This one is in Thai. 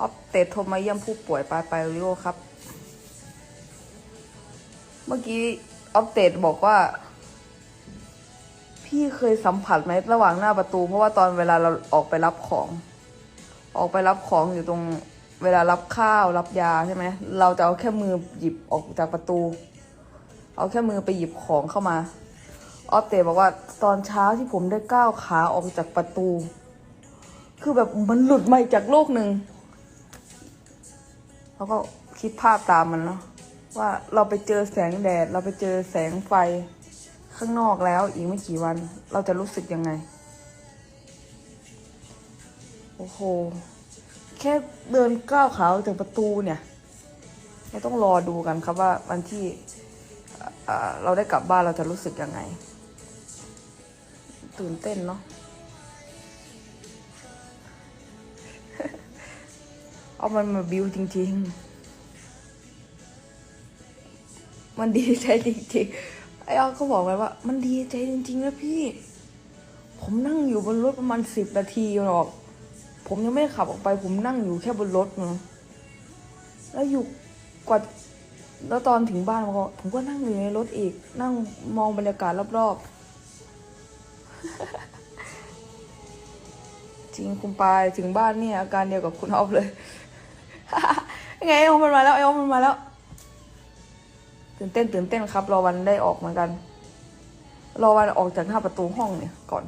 ออฟเตดโทรมาเยี่ยมผู้ป่วยปลายปลายริโอครับ เมื่อกี้ออฟเตดบอกว่า พี่เคยสัมผัสไหมระหว่างหน้าประตู เพราะว่าตอนเวลาเราออกไปรับของ ออกไปรับของอยู่ตรงเวลารับข้าวรับยาใช่ไหมเราจะเอาแค่มือหยิบออกจากประตู เอาแค่มือไปหยิบของเข้ามา ออฟเตดบอกว่าตอนเช้าที่ผมได้ก้าวขาออกจากประตู คือแบบมันหลุดมาจากโลกหนึ่ง แล้วก็คิดภาพตามมันเนาะว่าเราไปเจอแสงแดด เราไปเจอแสงไฟข้างนอกแล้วอีกไม่กี่วัน เราจะรู้สึกยังไง โอ้โห แค่เดินก้าวขาออกจากประตูเนี่ยเราต้องรอดูกันครับว่าวันที่เราได้กลับบ้านเราจะรู้สึกยังไง ตื่นเต้นเนาะ เอามันมาบิวจริง ๆ มันดีใจจริงๆ ไอ้ออฟก็บอกไว้ว่า มันดีใจจริงๆนะพี่ ผมนั่งอยู่บนรถประมาณสิบนาทีหรอก ผมยังไม่ขับออกไป ผมนั่งอยู่แค่บนรถเนาะแล้วอยู่กว่าแล้วตอนถึงบ้านผมก็ผมก็นั่งอยู่ในรถอีก นั่งมองบรรยากาศรอบๆ จริงคุณปายถึงบ้านเนี่ยอาการเดียวกับคุณออฟเลย ไงไอโอมมันมาแล้วไอโอมมันมาแล้ว ตื่นเต้นตื่นเต้นครับ รอวันได้ออกเหมือนกัน รอวันออกจากหน้าประตูห้องเนี่ยก่อน